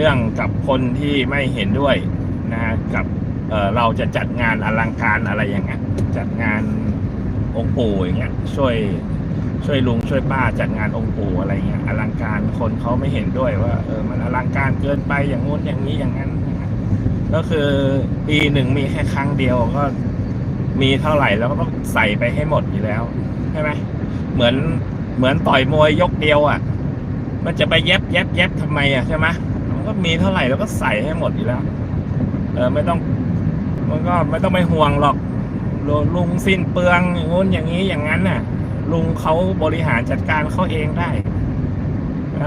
เรื่องกับคนที่ไม่เห็นด้วยนะกับเเราจะจัดงานอลังการอะไรอย่างเงี้ยจัดงานองค์ปู่อย่างเงี้ยช่วยช่วยลุงช่วยป้าจัดงานองค์ปู่อะไรเงี้ยอลังการคนเขาไม่เห็นด้วยว่าเออมันอลังการเกินไปอย่างงู้นอย่างนี้อย่างนั้นก็คือปีหนึ่งมีแค่ครั้งเดียวก็มีเท่าไหร่แล้วก็ต้องใส่ไปให้หมดอยู่แล้วใช่ไหมเหมือนเหมือนต่อยมวยยกเดียวอะ มันจะไปแยบแยบแยบทำไมอะใช่ไหม ก็มีเท่าไหร่แล้วก็ใส่ให้หมดอยู่แล้ว เออไม่ต้องมันก็ไม่ต้องไปห่วงหรอกลุลุงสิ้นเปลืองอย่างงู้นอย่างนี้อย่างนั้นน่ะ ลุงเขาบริหารจัดการเขาเองได้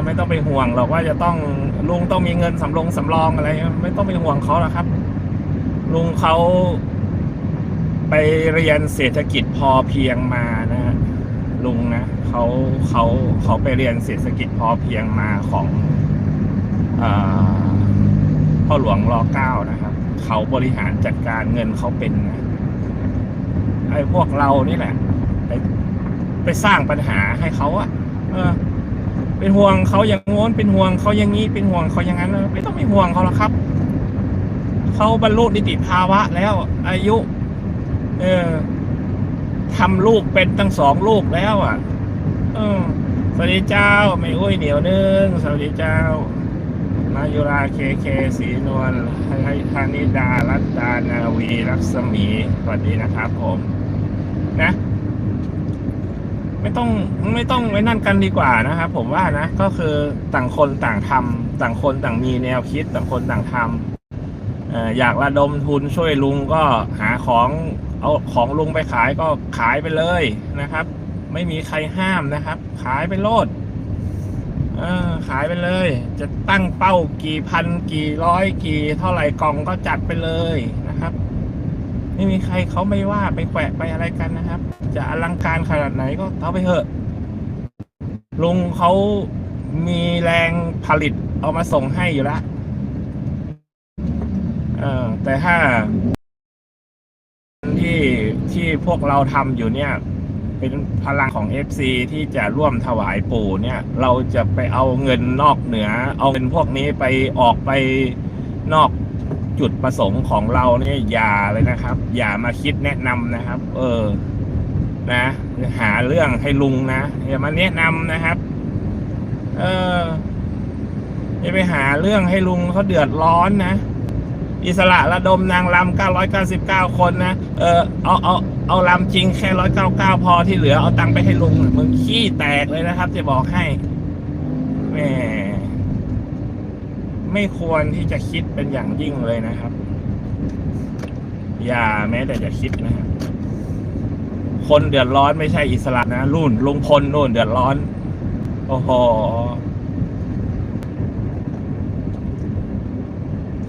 ไม่ต้องไปห่วงหรอกว่าจะต้องลุงต้องมีเงินสำรองสำรองอะไร ไม่ต้องไปห่วงเขาหรอกครับ ลุงเขาไปเรียนเศรษฐกิจพอเพียงมานะฮะลุงนะเขาเขาเขาไปเรียนเศรษฐกิจพอเพียงมาของ พ่อหลวงรอเก้านะครับ เขาบริหารจัดการเงินเขาเป็นนะไอ้พวกเรานี่แหละ ไปไปสร้างปัญหาให้เขาอะเออ เป็นห่วงเขาอย่างโน้นเป็นห่วงเขาอย่างนี้เป็นห่วงเขาอย่างนั้นไม่ต้องไปห่วงเขาหรอกครับเขาบรรลุนิติภาวะแล้ว อายุ เออทำลูกเป็นตั้งสองลูกแล้ว อะ เออสวัสดีเจ้า ไม่อุ้ยเหนียวนึงสวัสดีเจ้า มายุราเคเคสีนวลให้ธานิดา รัตดานาวี รัศมี สวัสดีนะครับผมนะ ไม่ต้องไม่ต้องไว้นั่นกันดีกว่านะครับผมว่านะ ก็คือต่างคนต่างทำต่างคนต่างมีแนวคิด ต่างคนต่างทำเอ่ออยากระดมทุนช่วยลุงก็หาของเอาของลุงไปขายก็ขายไปเลยนะครับ ไม่มีใครห้ามนะครับ ขายไปโลด ขายไปเลย จะตั้งเป้ากี่พันกี่ร้อยกี่เท่าไหร่กล่องก็จัดไปเลยนะครับ ไม่มีใครเขาไม่ว่าไปแขวะไปอะไรกันนะครับ จะอลังการขนาดไหนก็เอาไปเถอะลุงเขามีแรงผลิตเอามาส่งให้อยู่แล้วเออแต่ถ้าที่ที่พวกเราทำอยู่เนี่ย เป็นพลังของ FC ที่จะร่วมถวายปู่เนี่ย เราจะไปเอาเงินนอกเหนือ เอาเงินพวกนี้ไปออกไปนอกจุดประสงค์ของเราเนี่ยอย่าเลยนะครับ อย่ามาคิดแนะนำนะครับ เออ นะ หาเรื่องให้ลุงนะอย่ามาแนะนำนะครับ เอออย่าไปหาเรื่องให้ลุงเขาเดือดร้อนนะ อิสระระดมนางรำ999 คนนะ เออเอาเอาเอาลำจริงแค่ 199 พอที่เหลือเอาตังค์ไปให้ลุงมึงขี้แตกเลยนะครับ จะบอกให้แหมไม่ควรที่จะคิดเป็นอย่างยิ่งเลยนะครับ อย่าแม้แต่จะคิดนะครับคนเดือดร้อนไม่ใช่อิสระนะรุ่นลุงพลนู่นเดือดร้อน โอ้โห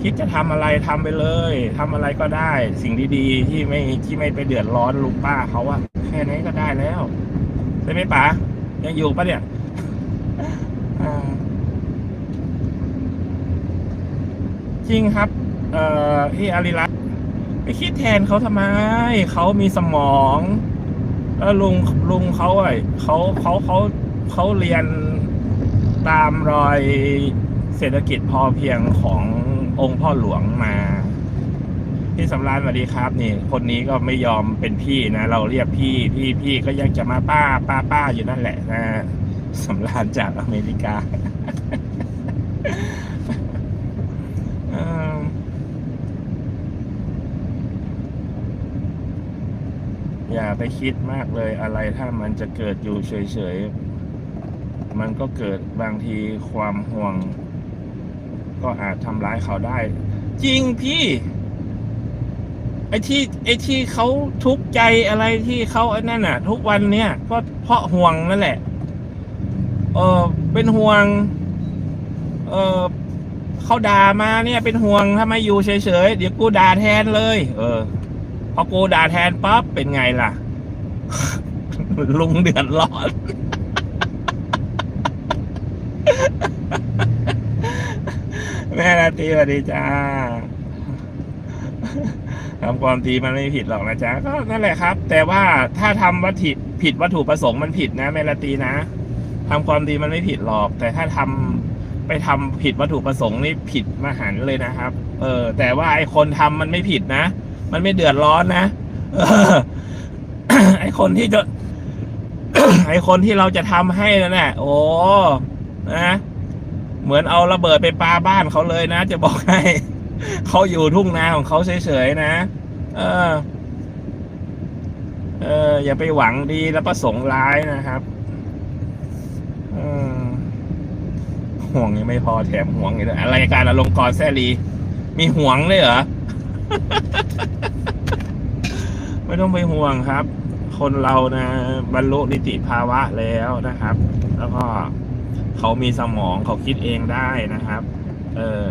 คิดจะทำอะไรทำไปเลยทำอะไรก็ได้ สิ่งดีๆที่ไม่ที่ไม่ไปเดือดร้อนลุงป้าเขาอะแค่นี้ก็ได้แล้วใช่ไหมป๋ายังอยู่ปะเนี่ยจริงครับ เอ่อพี่อาริรัตไปคิดแทนเขาทำไมเขามีสมองแล้วลุงลุงเขาอะเขาเขาเขาเขาเรียนตามรอยเศรษฐกิจพอเพียงของ องค์พ่อหลวงมา พี่สำราญสวัสดีครับ นี่ คนนี้ก็ไม่ยอมเป็นพี่นะ เราเรียกพี่พี่พี่ก็ยังจะมาป้าป้าป้าอยู่นั่นแหละนะสำราญจากอเมริกาอย่าไปคิดมากเลยอะไรถ้ามันจะเกิดอยู่เฉยๆ มันก็เกิดบางทีความห่วง ก็อาจทำร้ายเขาได้ จริงพี่ไอ้ที่ไอ้ที่เขาทุกข์ใจอะไรที่เขาไอ้นั่นน่ะ ทุกวันเนี้ยก็เพราะห่วงนั่นแหละ เออเป็นห่วง เออเขาด่ามาเนี่ย เป็นห่วงถ้าไม่อยู่เฉยๆเดี๋ยวกูด่าแทนเลย เออพอกูด่าแทนปั๊บเป็นไงล่ะ ลุงเดือดร้อน แม่นาตีสวัสดีจ้าทำความดีมันไม่ผิดหรอกนะจ๊ะก็นั่นแหละครับ แต่ว่าถ้าทำวัตถุผิดวัตถุประสงค์มันผิดนะแม่นาตีนะทำความดีมันไม่ผิดหรอก แต่ถ้าทำไปทำผิดวัตถุประสงค์นี่ผิดมหันเลยนะครับ เออ แต่ว่าไอคนทำมันไม่ผิดนะ มันไม่เดือดร้อนนะเออไอคนที่จะไอคนที่เราจะทำให้นั่นแหละโอ้นะ เหมือนเอาระเบิดไปปาบ้านเขาเลยนะ จะบอกให้เขาอยู่ทุ่งนาของเขาเฉยๆนะ เออ เออ อย่าไปหวังดีแล้วประสงค์ร้ายนะครับห่วงยังไม่พอแถมห่วงอีกด้วยอะไรการอลงกรณ์แซลี มีห่วงเลยเหรอ ไม่ต้องไปห่วงครับ คนเรานะ บรรลุนิติภาวะแล้วนะครับ แล้วก็ เขามีสมองเขาคิดเองได้นะครับ เออ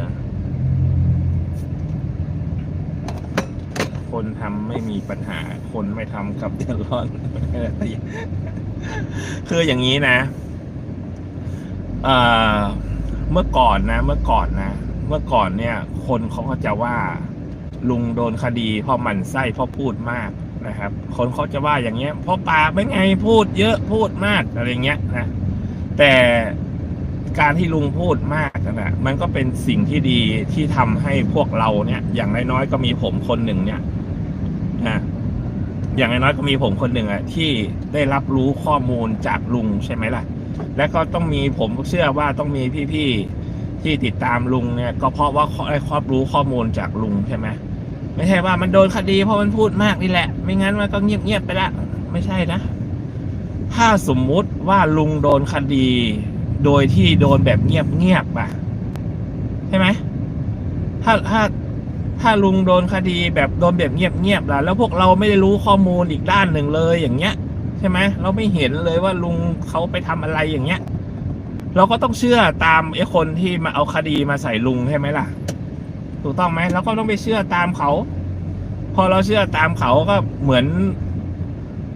คนทำไม่มีปัญหา คนไม่ทำกับเดือดร้อนคืออย่างนี้นะเอ่อเมื่อก่อนนะ เมื่อก่อนนะ เมื่อก่อนเนี่ย คนเขาก็จะว่า ลุงโดนคดีเพราะมันไส้เพราะพูดมากนะครับ คนเขาจะว่าอย่างเงี้ยเพราะปากไม่ไงพูดเยอะพูดมากอะไรเงี้ยนะแต่ การที่ลุงพูดมากนะมันก็เป็นสิ่งที่ดีที่ทำให้พวกเราเนี่ย อย่างน้อยๆก็มีผมคนหนึ่งเนี่ยนะอย่างน้อยๆก็มีผมคนหนึ่งอะที่ได้รับรู้ข้อมูลจากลุงใช่ไหมล่ะ และก็ต้องมีผมเชื่อว่าต้องมีพี่ๆที่ติดตามลุงเนี่ย ก็เพราะว่าได้ครอบรู้ข้อมูลจากลุงใช่ไหมไม่ใช่ว่ามันโดนคดีเพราะมันพูดมากนี่แหละ ไม่งั้นมันก็เงียบๆไปละ ไม่ใช่นะ ถ้าสมมุติว่าลุงโดนคดี โดยที่โดนแบบเงียบๆอะใช่ไหมถ้าถ้าถ้าลุงโดนคดีแบบโดนแบบเงียบๆล่ะแล้วพวกเราไม่ได้รู้ข้อมูลอีกด้านหนึ่งเลยอย่างเงี้ย ใช่ไหมเราไม่เห็นเลยว่าลุงเขาไปทำอะไรอย่างเงี้ย เราก็ต้องเชื่อตามไอ้คนที่มาเอาคดีมาใส่ลุงใช่ไหมล่ะ ถูกต้องไหมเราก็ต้องไปเชื่อตามเขา พอเราเชื่อตามเขาก็เหมือน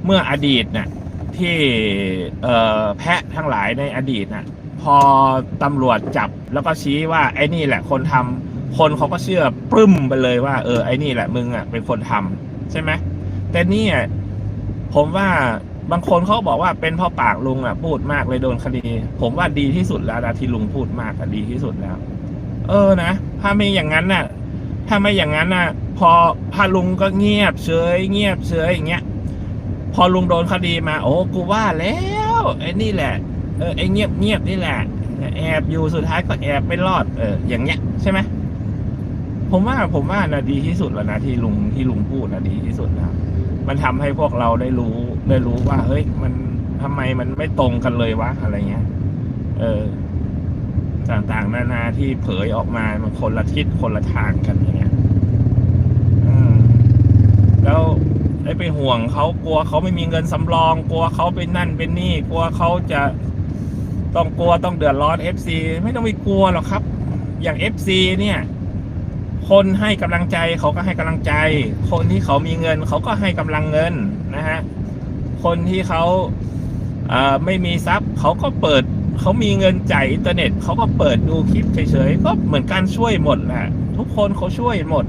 เมื่ออดีตเนี่ย ที่แพะทั้งหลายในอดีตน่ะพอตำรวจจับแล้วก็ชี้ว่าไอ้นี่แหละคนทำคนเขาก็เชื่อปรึ้มไปเลยว่า เออไอ้นี่แหละมึงอะเป็นคนทำใช่ไหมแต่นี่ผมว่าบางคนเขาบอกว่าเป็นเพราะปากลุงอะพูดมากเลยโดนคดี ผมว่าดีที่สุดแล้วนะที่ลุงพูดมากอะดีที่สุดแล้ว เออนะถ้าไม่อย่างนั้นน่ะ ถ้าไม่อย่างนั้นน่ะ พอพาลุงก็เงียบเฉยเงียบเฉยอย่างเงี้ย พอลุงโดนคดีมา โอ้กูว่าแล้วไอ้นี่แหละ เออไอ้เงียบเงียบนี่แหละ แอบอยู่สุดท้ายก็แอบไม่รอด เออ อย่างเงี้ยใช่ไหมผมว่าผมว่านะดีที่สุดแล้วนะที่ลุงที่ลุงพูดนะดีที่สุดแล้วมันทำให้พวกเราได้รู้ได้รู้ว่า เฮ้ย มันทำไมมันไม่ตรงกันเลยวะอะไรเงี้ย เออ ต่างๆ นานาที่เผยออกมามันคนละทิศคนละทางกันอย่างเงี้ย อืมแล้ว ไอ้ไปห่วงเขากลัวเขาไม่มีเงินสำรอง กลัวเขาเป็นนั่นเป็นนี่ กลัวเขาจะต้องกลัวต้องเดือดร้อนเอฟซีไม่ต้องไปกลัวหรอกครับ อย่างเอฟซีเนี่ย คนให้กำลังใจเขาก็ให้กำลังใจ คนที่เขามีเงินเขาก็ให้กำลังเงินนะฮะคนที่เขาไม่มีทรัพย์เขาก็เปิดเขามีเงินจ่ายอินเทอร์เน็ตเขาก็เปิดดูคลิปเฉยๆก็เหมือนการช่วยหมดแหละทุกคนเขาช่วยหมด